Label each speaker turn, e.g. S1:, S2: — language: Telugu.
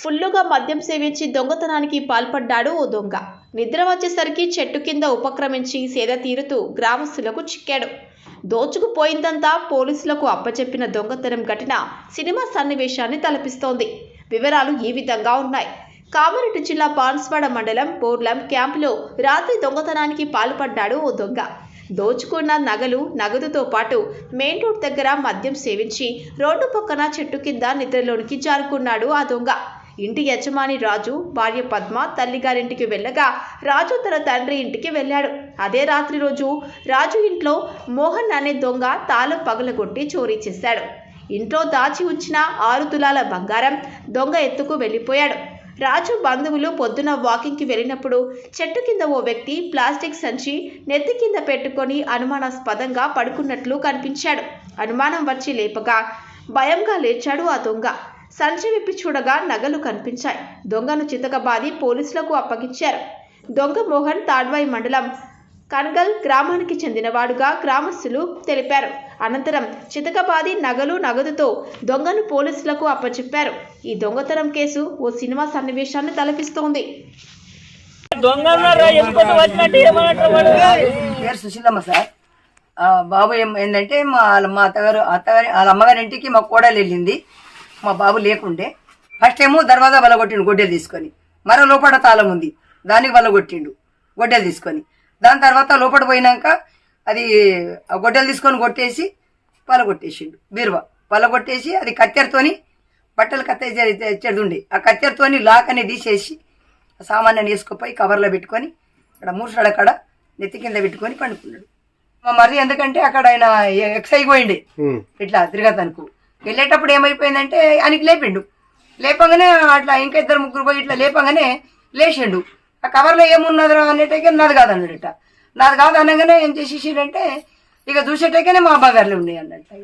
S1: ఫుల్లుగా మద్యం సేవించి దొంగతనానికి పాల్పడ్డాడు ఓ దొంగ. నిద్ర వచ్చేసరికి చెట్టు కింద ఉపక్రమించి సేద తీరుతూ గ్రామస్తులకు చిక్కాడు. దోచుకుపోయిందంతా పోలీసులకు అప్పచెప్పిన దొంగతనం ఘటన సినిమా సన్నివేశాన్ని తలపిస్తోంది. వివరాలు ఈ విధంగా ఉన్నాయి. కామారెడ్డి జిల్లా బాన్స్వాడ మండలం బోర్లం క్యాంపులో రాత్రి దొంగతనానికి పాల్పడ్డాడు ఓ దొంగ. దోచుకున్న నగలు నగదుతో పాటు మెయిన్ రోడ్ దగ్గర మద్యం సేవించి రోడ్డు పక్కన చెట్టు కింద నిద్రలోనికి జారుకున్నాడు ఆ దొంగ. ఇంటి యజమాని రాజు భార్య పద్మ తల్లిగారింటికి వెళ్ళగా రాజు తన తండ్రి ఇంటికి వెళ్ళాడు. అదే రాత్రి రోజు రాజు ఇంట్లో మోహన్ అనే దొంగ తాళం పగలగొట్టి చోరీ చేశాడు. ఇంట్లో దాచి ఉంచిన ఆరు తులాల బంగారం దొంగ ఎత్తుకు వెళ్ళిపోయాడు. రాజు బంధువులు పొద్దున వాకింగ్కి వెళ్ళినప్పుడు చెట్టు కింద ఓ వ్యక్తి ప్లాస్టిక్ సంచి నెత్తి కింద పెట్టుకొని అనుమానాస్పదంగా పడుకున్నట్లు కనిపించాడు. అనుమానం వచ్చి లేపగా భయంగా లేచాడు ఆ దొంగ. సంచి విప్పి చూడగా నగలు కనిపించాయి. దొంగను చితకబాది పోలీసులకు అప్పగించారు. దొంగ మోహన్ తాడ్వాయి మండలం కన్గల్ గ్రామానికి చెందినవాడుగా గ్రామస్తులు తెలిపారు. అనంతరం చితకబాది నగలు నగదుతో దొంగను పోలీసులకు అప్పచెప్పారు. ఈ దొంగతనం కేసు ఓ సినిమా సన్నివేశాన్ని తలపిస్తోంది.
S2: బాబు ఏంటంటే మా మా అత్తగారు అత్తగారి వాళ్ళ అమ్మగారి ఇంటికి మా కోడలు వెళ్ళింది. మా బాబు లేకుండే. ఫస్ట్ ఏమో దర్వాజా బలగొట్టిండు గొడ్డలు తీసుకొని. మరో లోపల తాళం ఉంది. దానికి బలగొట్టిండు గొడ్డలు తీసుకొని. దాని తర్వాత లోపల పోయినాక అది ఆ గొడ్డలు తీసుకొని కొట్టేసి పలగొట్టేసిండు. బీరువా. పలగొట్టేసి అది కత్తెరతోని బట్టలు కత్తెర చెడుండే ఆ కత్తెరతోని లాక్ అనేది తీసేసి ఆ సామాన్యాన్ని వేసుకుపోయి కవర్లో పెట్టుకొని అక్కడ మూసాడు అక్కడ నెత్తి కింద పెట్టుకొని పండుకున్నాడు. మా మరిది ఎందుకంటే అక్కడ ఆయన ఎక్సైజ్ పోయిండే ఇట్లా తిరగతనుకు. వెళ్ళేటప్పుడు ఏమైపోయిందంటే ఆయనకి లేపిండు. లేపంగానే అట్లా ఇంకా ఇద్దరు ముగ్గురు పోయి ఇట్లా లేపంగానే లేచిండు. ఆ కవర్లో ఏమున్నదిరా అనేటైతే నాది కాదు అన్నాడట. నాది కాదు అనగానే ఏం చేసేసిండంటే ఇక చూసేటైతేనే మా అమ్మగారులు ఉన్నాయి అన్నట్టు.